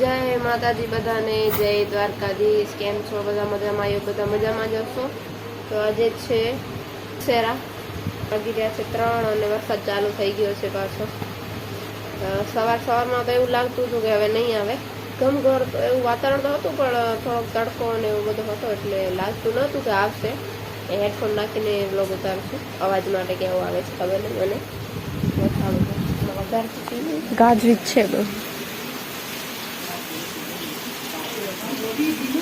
જય માતાજી બધાને, જય દ્વારકાધીશ. કેમ છો? બધા મજામાં? આવ્યો બધા મજામાં જ હશો? તો આજે છે શેરા. વાગી રહ્યા છે ત્રણ અને વરસાદ ચાલુ થઈ ગયો છે પાછો. સવાર સવારમાં તો એવું લાગતું હતું કે હવે નહીં આવે. ઘમઘર એવું વાતાવરણ તો હતું, પણ થોડોક તડકો અને એવું બધું હતો એટલે લાગતું નહોતું કે આવશે. એ હેડફોન નાખીને બ્લોગ ઉતારશું. અવાજ માટે કેવો આવે છે ખબર નહીં મને. ગાજવીજ છે બહુ Thank you.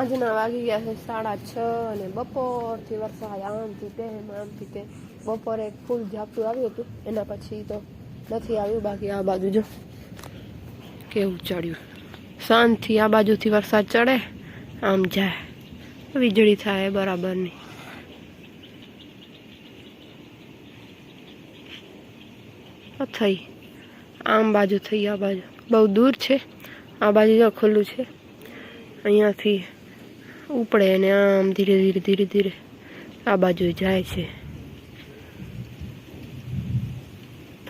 સાંજના વાગી ગયા છે સાડા છ અને બપોરથી વરસાદ આમથી તેમ, આમથી તે બપોરે ફૂલ ઝાપટું આવ્યું હતું, એના પછી તો નથી આવ્યું, બાકી આ બાજુ જો કેવું ચડ્યું. સાંજથી આ બાજુથી વરસાદ ચડે, આમ જાય. વીજળી થાય બરાબરની નહીં. થઈ. આમ બાજુ થઈ આ બાજુ. બહુ દૂર છે. આ બાજુ જો ખુલ્લું છે. અહીંયાથી ઉપડે અને આમ ધીરે ધીરે ધીરે ધીરે આ બાજુ જાય છે.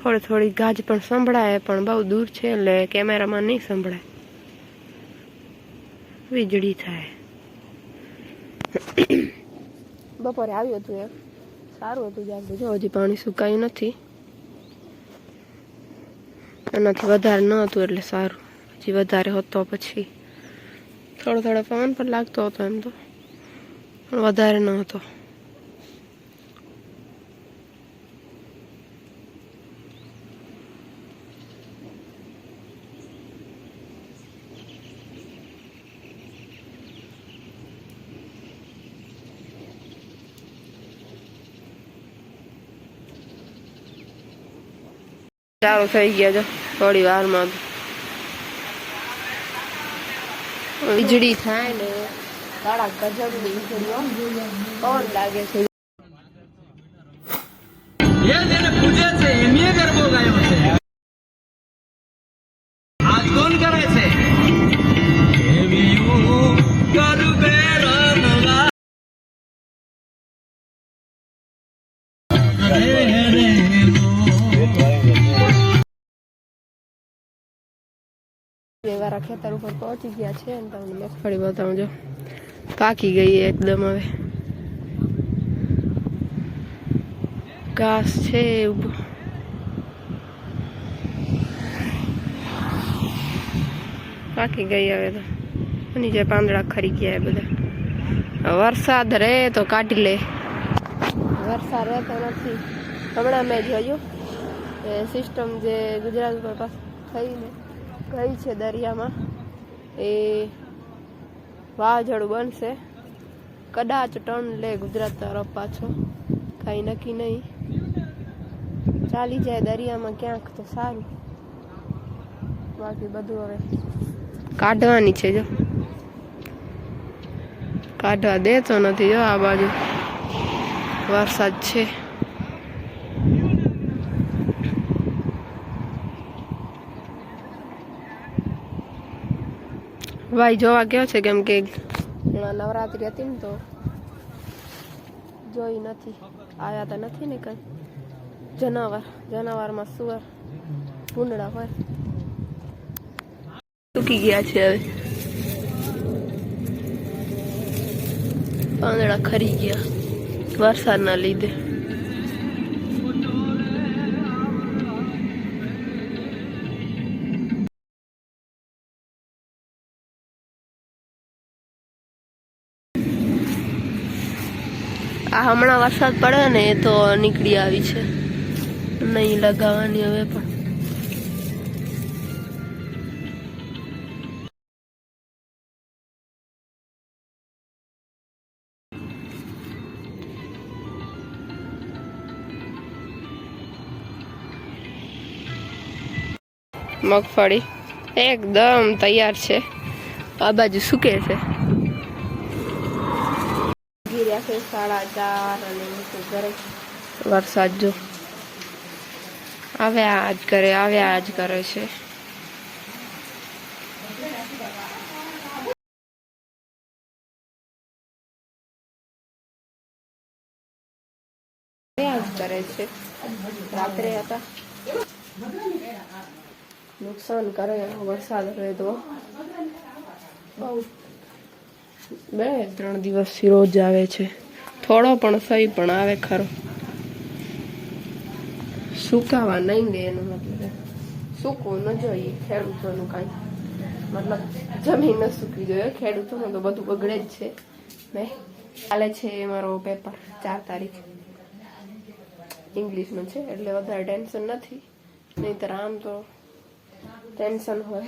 થોડી થોડી ગાજ પણ સંભળાય, પણ બહુ દૂર છે એટલે કેમેરામાં નહીં સંભળાય. વીજળી થાય. બપોરે આવ્યું હતું એમ. સારું હતું જાગતું જો, હજી પાણી સુકાયું નથી. એનાથી વધારે ન હતું એટલે સારું. હજી વધારે હતો પછી. થોડો થોડો પવન પણ લાગતો હતો એમ તો. પણ વધારે ન હતો. ચાલુ થઈ ગયા છે થોડી વારમાં તો વીજળી થાય ને કાળા ગજબની વીજળીઓ પવન લાગે છે? વાળા ખેતર ઉપર પહોંચી ગયા છે અને તમને મગફળી બતાવું જો. પાકી ગઈ એકદમ હવે. ઘાસ છે ઊભું. પાકી ગઈ હવે તો. નીચે પાંદડા ખરી ગયા એ બધા. વરસાદ રહે તો કાઢી લે. વરસાદ રહેતો નથી. હમણાં મેં જોયું એ સિસ્ટમ જે ગુજરાત ઉપર પાસ થઈને ગઈ છે દરિયામાં. એ વાવાઝોડું બનશે. કદાચ ટર્ન લે ગુજરાત તરફ પાછો. કાંઈ નક્કી નહીં. ચાલી જાય દરિયામાં ક્યાંક તો સારું. બાકી બધું હવે કાઢવાની છે જો. કાઢવા દેતો નથી જો આ બાજુ. વરસાદ છે. ભાઈ જોવા ગયો છે કેમ કે નવરાત્રી હતી ને તો જોઈ નથી. આવ્યા તો નથી ને કઈ. જનાવર જનાવરમાં સુવર ભૂંડડા હોય. સૂકી ગયા છે હવે. પાંદડા ખરી ગયા. વરસાદના લીધે. આ હમણાં વરસાદ પડે ને એ તો નીકળી આવી છે. નહીં લગાવવાની હવે પણ. મગફળી એકદમ તૈયાર છે. આ બાજુ સુકે છે. ગીર્યા છે સાડા ચાર અને હું ઘરે. વરસાદ જો. આવ્યા આજ કરે આવ્યા આજ કરે છે. કરે છે. રાત્રે હતા. નુકસાન કરે વરસાદ રહે તો. બહુ બે, ત્રણ દિવસથી રોજ આવે છે. થોડો પણ સહી પણ આવે ખરો. સુકાવા નહીં દે એનો મતલબ સૂકવું ન જોઈએ, ખેડૂતોનું કાંઈ. મતલબ જમીન ન સૂકવી જોઈએ, ખેડૂતોનું તો બધું બગડે જ છે. ને કાલે છે મારો પેપર ચાર તારીખ. ઇંગ્લિશનું છે, એટલે વધારે ટેન્શન નથી. નહીંતર આમ તો ટેન્શન હોય.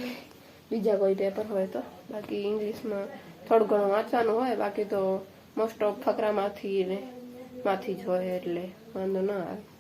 બીજા કોઈ પેપર હોય તો. બાકી ઇંગ્લિશમાં થોડું ઘણું વાંચવાનું હોય, બાકી તો મોસ્ટ ઓફ ફકરામાંથી ને, માંથી જ હોય એટલે વાંધો ન આવે.